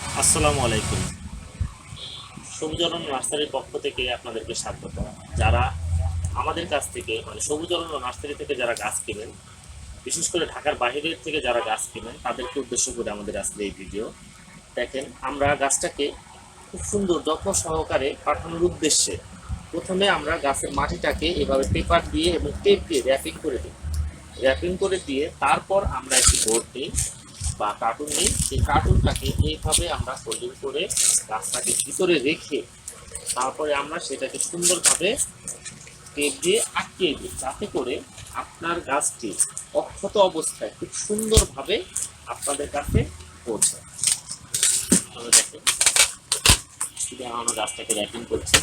আসসালামু আলাইকুম। সবুজরণ নার্সারির পক্ষ থেকে আপনাদেরকে স্বাগত। যারা আমাদের কাছ থেকে মানে সবুজরণ নার্সারি থেকে যারা গাছ কিনেন, বিশেষ করে ঢাকার বাইরের থেকে যারা গাছ কিনেন, তাদেরকে উদ্দেশ্য করে আমাদের আজকে এই ভিডিও। দেখেন, আমরা গাছটাকে খুব সুন্দর যত্ন সহকারে পাঠানোর উদ্দেশ্যে প্রথমে আমরা গাছের মাটিটাকে এভাবে পেপার দিয়ে এবং টেপ দিয়ে র্যাপিং করে দিই। র্যাপিং করে দিয়ে তারপর আমরা একটি বোর্ড নিই। বা কার্টুন নেই, সেই কার্টুনটাকে এইভাবে আমরা ফোল্ডিং করে গাছটাকে ভিতরে রেখে তারপরে আমরা সেটাকে সুন্দরভাবে টেপ দিয়ে আটকিয়ে দিই। যাতে করে আপনার গাছটি অক্ষত অবস্থায় খুব সুন্দরভাবে আপনাদের কাছে পৌঁছায় দেখেন গাছটাকে র্যাপিং করছি।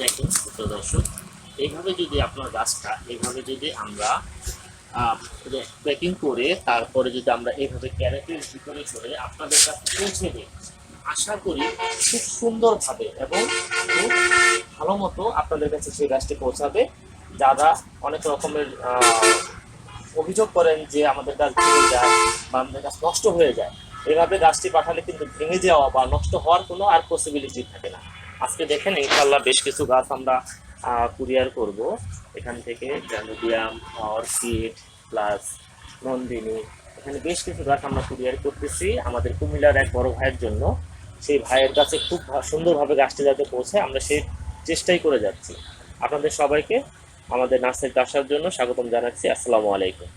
দেখুন প্রিয় দর্শক, এইভাবে যদি আপনার গাছটা, এইভাবে যদি আমরা প্যাকিং করে তারপরে যদি আমরা এইভাবে ক্যারেটের ভিতরে করে আপনাদের কাছে পৌঁছে দিই, আশা করি খুব সুন্দরভাবে এবং খুব ভালো মতো আপনাদের কাছে সেই গাছটি পৌঁছাবে। যারা অনেক রকমের অভিযোগ করেন যে আমাদের গাছ ভেঙে যায় বা আমাদের গাছ নষ্ট হয়ে যায়, এভাবে গাছটি পাঠালে কিন্তু ভেঙে যাওয়া বা নষ্ট হওয়ার কোনো আর পসিবিলিটি থাকে না। আজকে দেখেন ইনশাল্লাহ বেশ কিছু গাছ আমরা কুরিয়ার করব। এখান থেকে জানুডিয়াম অর্কিড, প্লাস নন্দিনী, এখানে বেশ কিছু গাছ আমরা কুরিয়ার করতেছি আমাদের কুমিল্লার এক বড় ভাইয়ের জন্য। সেই ভাইয়ের কাছে খুব সুন্দরভাবে গাছটি যাতে পৌঁছে, আমরা সেই চেষ্টাই করে যাচ্ছি। আপনাদের সবাইকে আমাদের নার্সারিতে আসার জন্য স্বাগতম জানাচ্ছি। আসসালামু আলাইকুম।